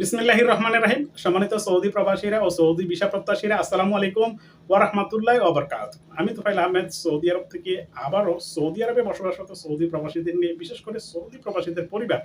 বিসমিল্লাহির রহমানের রাহিম। সম্মানিত সৌদি প্রবাসীরা ও সৌদি ভিসা প্রত্যাশীরা আসসালামু আলাইকুম ও রহমতুল্লাহ ওবরকাত আমি তোফাইল আহমেদ, সৌদি আরব থেকে আবারও সৌদি আরবে বসবাসরত সৌদি প্রবাসীদের নিয়ে, বিশেষ করে সৌদি প্রবাসীদের পরিবার,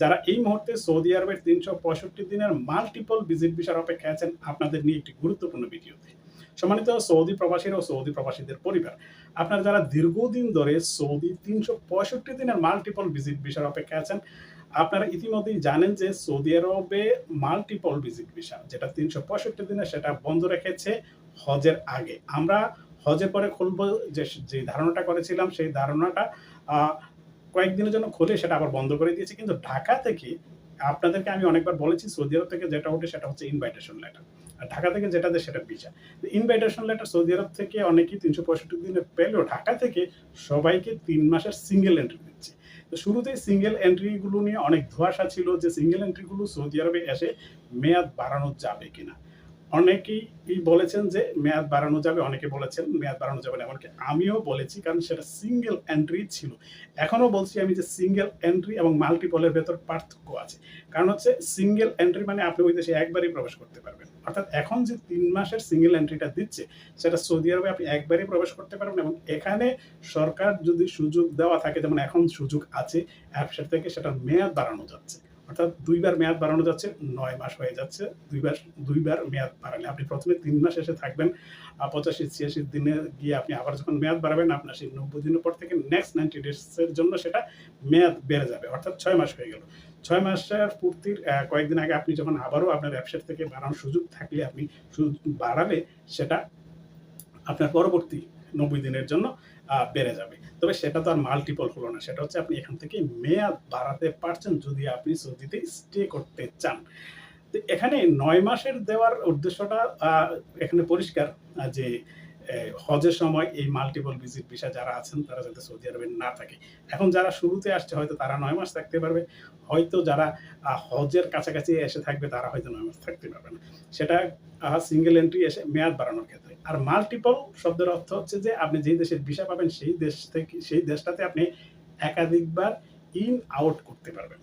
যারা এই মুহূর্তে সৌদি আরবের তিনশো পঁয়ষট্টি দিনের মাল্টিপল ভিজিট ভিসার অপেক্ষায় আছেন, আপনাদের নিয়ে একটি গুরুত্বপূর্ণ ভিডিওতে। সম্মানিত সৌদি প্রবাসীরা ও সৌদি প্রবাসীদের পরিবার, আপনারা যারা দীর্ঘদিন ধরে সৌদি তিনশো পঁয়ষট্টি দিনের মাল্টিপল ভিজিট ভিসার অপেক্ষায় আছেন, আপনারা ইতিমধ্যেই জানেন যে সৌদি আরবে মাল্টিপল ভিজিট ভিসা যেটা তিনশো পঁয়ষট্টি দিনে সেটা বন্ধ রেখেছে হজের আগে। আমরা হজের পরে খুলবো যে যে ধারণাটা করেছিলাম, সেই ধারণাটা কয়েকদিনের জন্য খুলে সেটা আবার বন্ধ করে দিয়েছে। কিন্তু ঢাকা থেকে আপনাদেরকে আমি অনেকবার বলেছি, সৌদি আরব থেকে যেটা ওঠে সেটা হচ্ছে ইনভাইটেশন লেটার আর ঢাকা থেকে যেটা দেয় সেটা visa invitation letter Saudi Arab থেকে অনেকেই তিনশো পঁয়ষট্টি দিনে পেলেও ঢাকা থেকে সবাইকে তিন মাসের সিঙ্গেল এন্ট্রি দিচ্ছে। তো শুরুতেই সিঙ্গেল এন্ট্রিগুলো নিয়ে অনেক ধোয়াশা ছিল যে সিঙ্গেল এন্ট্রিগুলো সৌদি আরবে এসে মেয়াদ বাড়ানো যাবে কিনা। অনেকেই বলেছেন যে মেয়াদ বাড়ানো যাবে, অনেকে বলেছেন মেয়াদ বাড়ানো যাবে না, এমনকি আমিও বলেছি, কারণ সেটা সিঙ্গেল এন্ট্রি ছিল। এখনও বলছি আমি যে সিঙ্গেল এন্ট্রি এবং মাল্টিপলের ভেতর পার্থক্য আছে। কারণ হচ্ছে সিঙ্গেল এন্ট্রি মানে আপনি ওই দেশে একবারই প্রবেশ করতে পারবেন। অর্থাৎ এখন যে তিন মাসের সিঙ্গেল এন্ট্রিটা দিচ্ছে, সেটা সৌদি আরবে আপনি একবারই প্রবেশ করতে পারবেন এবং এখানে সরকার যদি সুযোগ দেওয়া থাকে, যেমন এখন সুযোগ আছে, অ্যাপসের থেকে সেটা মেয়াদ বাড়ানো যাচ্ছে। অর্থাৎ দুইবার মেয়াদ বাড়ানো যাচ্ছে, নয় মাস হয়ে যাচ্ছে। দুইবার দুইবার মেয়াদ বাড়ালে আপনি প্রথমে তিন মাস এসে থাকবেন পঁচাশি, ছিয়াশি দিনে গিয়ে আপনি আবার যখন মেয়াদ বাড়াবেন, আপনার সেই নব্বই দিনের পর থেকে নেক্সট নাইনটি ডেজের জন্য সেটা মেয়াদ বেড়ে যাবে, অর্থাৎ ছয় মাস হয়ে গেল। ছয় মাসের পূর্তির কয়েকদিন আগে আপনি যখন আবারও আপনার ওয়েবসাইট থেকে বাড়ানোর সুযোগ থাকলে আপনি সুযোগ বাড়ালে সেটা আপনার পরবর্তী নব্বই দিনের জন্য বেড়ে যাবে। তবে সেটা তো আর মাল্টিপল হলো না। সেটা হচ্ছে আপনি এখান থেকে মেয়াদ বাড়াতে পারছেন যদি আপনি সৌদিতে স্টে করতে চান। তো এখানে নয় মাসের দেওয়ার উদ্দেশ্যটা এখানে পরিষ্কার যে হজের সময় এই মাল্টিপল ভিজিট ভিসা যারা আছেন, তারা যাতে সৌদি আরবে না থাকে। এখন যারা শুরুতে আসছে, হয়তো তারা নয় মাস থাকতে পারবে। হয়তো যারা হজের কাছাকাছি এসে থাকবে, তারা হয়তো নয় মাস থাকতে পারবে না। সেটা সিঙ্গেল এন্ট্রি এসে মেয়াদ বাড়ানোর ক্ষেত্রে। আর মাল্টিপল শব্দের অর্থ হচ্ছে যে আপনি যে দেশের ভিসা পাবেন, সেই দেশ থেকে, সেই দেশটাতে আপনি একাধিকবার ইন আউট করতে পারবেন।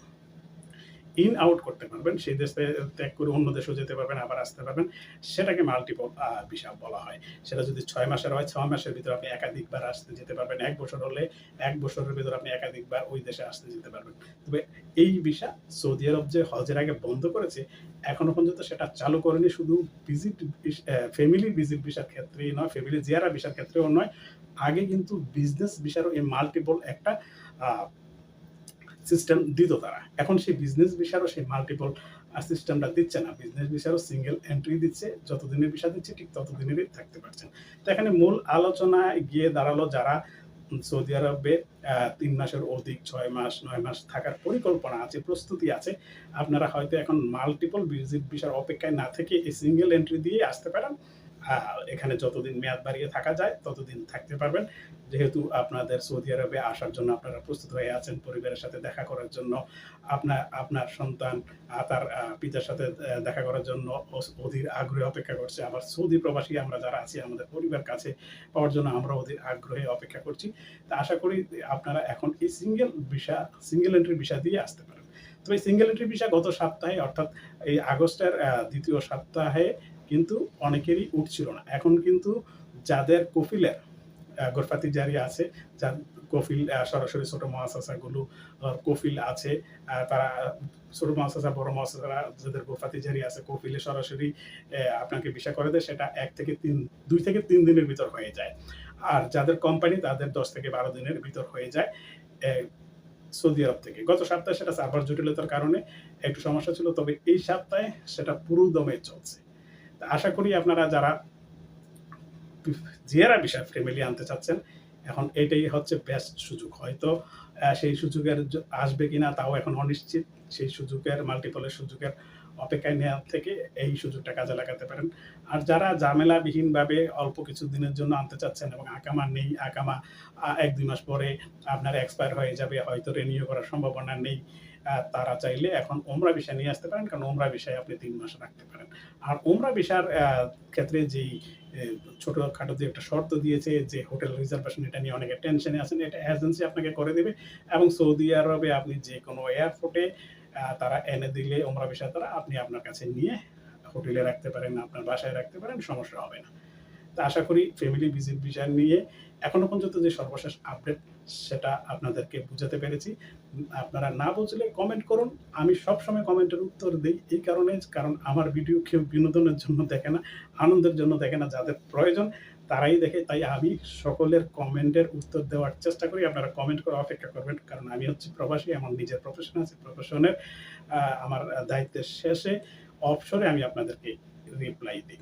ইন আউট করতে পারবেন, সেই দেশ ত্যাগ করে অন্য দেশেও যেতে পারবেন, আবার আসতে পারবেন। সেটাকে মাল্টিপল ভিসা বলা হয়। সেটা যদি ছয় মাসের হয় ছয় মাসের ভিতরে আপনি একাধিকবার আসতে যেতে পারবেন। এক বছর হলে এক বছরের ভিতরে আপনি একাধিকবার ওই দেশে আসতে যেতে পারবেন। তবে এই ভিসা সৌদি আরব যে হজের আগে বন্ধ করেছে, এখনও পর্যন্ত সেটা চালু করেনি। শুধু ভিজিট ফ্যামিলি ভিজিট ভিসার ক্ষেত্রেই নয় ফ্যামিলি জিয়ারা ভিসার ক্ষেত্রেও নয়। আগে কিন্তু বিজনেস ভিসারও এই মাল্টিপল একটা সিস্টেম দিত তারা। এখন সেই বিজনেস ভিসারও সেই মাল্টিপল সিস্টেমটা দিচ্ছে না। বিজনেস ভিসারও সিঙ্গেল এন্ট্রি দিচ্ছে। যতদিনের ভিসা দিচ্ছে, ঠিক ততদিনেরই থাকতে পারছেন। তো এখানে মূল আলোচনায় গিয়ে দাঁড়াল যারা সৌদি আরবে তিন মাসের অধিক, ছয় মাস, নয় মাস থাকার পরিকল্পনা আছে, প্রস্তুতি আছে। আপনারা হয়তো এখন মাল্টিপল ভিজিট ভিসার অপেক্ষায় না থেকে এই সিঙ্গেল এন্ট্রি দিয়ে আসতে পারেন। এখানে যতদিন মেয়াদ বাড়িয়ে থাকা যায়, ততদিন থাকতে পারবেন। যেহেতু আপনাদের সৌদি আরবে আসার জন্য আপনারা প্রস্তুত হয়ে আছেন পরিবারের সাথে দেখা করার জন্য, আপনার আপনার সন্তান তার পিতার সাথে দেখা করার জন্য অধীর আগ্রহে অপেক্ষা করছে। আবার সৌদি প্রবাসী আমরা যারা আছি, আমাদের পরিবার কাছে পাওয়ার জন্য আমরা অধীর আগ্রহে অপেক্ষা করছি। তা আশা করি আপনারা এখন এই single visa, single entry visa দিয়ে আসতে পারেন। তবে এই সিঙ্গেল এন্ট্রি ভিসা গত সপ্তাহে, অর্থাৎ এই আগস্টের দ্বিতীয় সপ্তাহে কিন্তু অনেকেরই উঠছিল না। এখন কিন্তু যাদের কফিলের গোরফাতি জারি আছে, যার কফিল সরাসরি ছোট মহাসাসাগুলো কফিল আছে তারা ছোট মহাসাসা, বড় মহাসাসারা যাদের গোরফাতি জারি আছে, কফিলে সরাসরি আপনাকে ভিসা করে দেয়, সেটা এক থেকে তিন, দুই থেকে তিন দিনের ভিতর হয়ে যায়। আর যাদের কোম্পানি, তাদের দশ থেকে বারো দিনের ভিতর হয়ে যায় সৌদি আরব থেকে। গত সপ্তাহে সেটা সার্ভার জটিলতার কারণে একটু সমস্যা ছিল, তবে এই সপ্তাহে সেটা পুরো দমে চলছে। আশা করি আপনারা যারা জিয়ারা বিষয় ফ্যামিলি আনতে চাচ্ছেন, এখন এটাই হচ্ছে বেস্ট সুযোগ। হয়তো সেই সুযোগের আসবে কিনা তাও এখন অনিশ্চিত। সেই সুযোগের মাল্টিপলের সুযোগের অপেক্ষায় নেওয়ার থেকে এই সুযোগটা কাজে লাগাতে পারেন। আর যারা ঝামেলাবিহীনভাবে অল্প কিছু দিনের জন্য আনতে চাচ্ছেন এবং আকামা নেই, আকামা এক দুই মাস পরে আপনার এক্সপায়ার হয়ে যাবে, হয়তো রেনিউ করার সম্ভাবনা নেই তারা চাইলে এখন ওমরা বিষয় নিয়ে আসতে পারেন, কারণ ওমরা বিষয়ে আপনি তিন মাস রাখতে পারেন। আর ওমরা বিষয়ের ক্ষেত্রে যেই ছোটখাটো যে একটা শর্ত দিয়েছে যে হোটেল রিজার্ভেশন, এটা নিয়ে অনেকে টেনশনে আছেন, এটা এজেন্সি আপনাকে করে দেবে এবং সৌদি আরবে আপনি যে কোনো এয়ারপোর্টে তারা এনে দিলে ওমরা ভিসা তারা আপনি আপনার কাছে নিয়ে হোটেলে রাখতে পারেন, আপনার বাসায় রাখতে পারেন, সমস্যা হবে না। আশা করি ফ্যামিলি ভিজিট ভিসা নিয়ে এখনও পর্যন্ত যে সর্বশেষ আপডেট সেটা আপনাদেরকে বুঝাতে পেরেছি। আপনারা না বুঝলে কমেন্ট করুন। আমি সবসময় কমেন্টের উত্তর দিই এই কারণে, কারণ আমার ভিডিও কেউ বিনোদনের জন্য দেখে না, আনন্দের জন্য দেখে না, যাদের প্রয়োজন তারাই দেখে। তাই আমি সকলের কমেন্টের উত্তর দেওয়ার চেষ্টা করি। আপনারা কমেন্ট করে অপেক্ষা করবেন, কারণ আমি হচ্ছি প্রবাসী, আমার নিজের প্রফেশন আছে প্রফেশনের আমার দায়িত্বের শেষে, অবসরে আমি আপনাদেরকে রিপ্লাই দিই।